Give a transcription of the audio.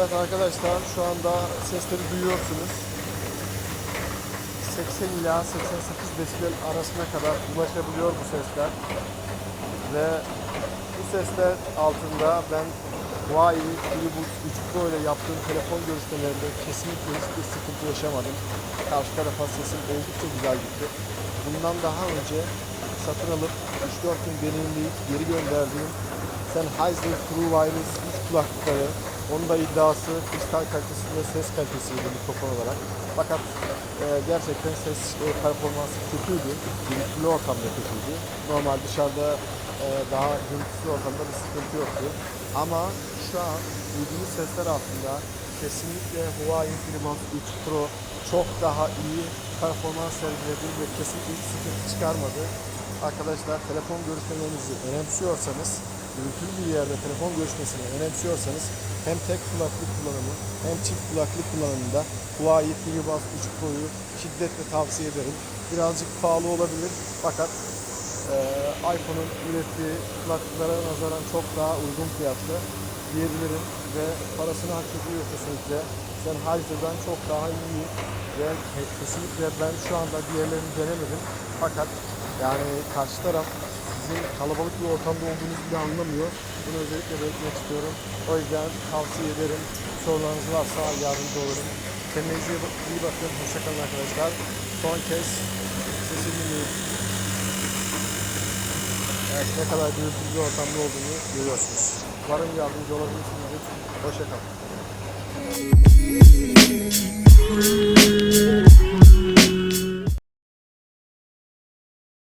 Evet arkadaşlar şu anda sesleri duyuyorsunuz. 80 ila 88 desibel arasına kadar ulaşabiliyor bu sesler. Ve bu sesler altında ben Huawei FreeBuds 3 Pro ile yaptığım telefon görüşmelerinde kesinlikle hiçbir sıkıntı yaşamadım. Karşı tarafa sesim oldukça güzel gitti. Bundan daha önce satın alıp 3-4 gün deneyimleyip geri gönderdiğim Sennheiser True Wireless 3 kulaklıkları onun da iddiası kristal kalitesi ve ses kalitesiydi mikrofon olarak. Fakat e, gerçekten ses e, performansı kötüydü. Gürültülü ortamda kötüydü. Normal dışarıda e, daha gürültülü ortamda bir sıkıntı yoktu. Ama şu an duyduğunuz sesler altında kesinlikle Huawei FreeBuds 3 Pro çok daha iyi performans sergiledi ve kesinlikle hiç sıkıntı çıkarmadı. Arkadaşlar telefon görüşmelerinizi önemsiyorsanız, gürültülü bir yerde telefon görüşmesini önemsiyorsanız hem tek kulaklık kullanımı hem çift kulaklık kullanımında Huawei FreeBuds 3 Pro'yu şiddetle tavsiye ederim. Birazcık pahalı olabilir fakat eee, iPhone'un ürettiği kulaklıklara nazaran çok daha uygun fiyatlı diyebilirim ve parasını hak ediyor kesinlikle. Sennheiser'dan çok daha iyi ve ke- kesinlikle ben şu anda diğerlerini denemedim fakat yani karşı taraf sizin kalabalık bir ortamda olduğunuzu bile anlamıyor. Bunu özellikle belirtmek istiyorum. O yüzden tavsiye ederim. Sorularınız varsa yardımcı olurum. Kendinize iyi bak- iyi bakın. Hoşçakalın arkadaşlar. Son kez sesimi dinleyin. Evet, ne kadar gürültülü bir ortamda olduğunu görüyorsunuz. Umarım yardımcı olabilirsiniz. Hoşçakalın.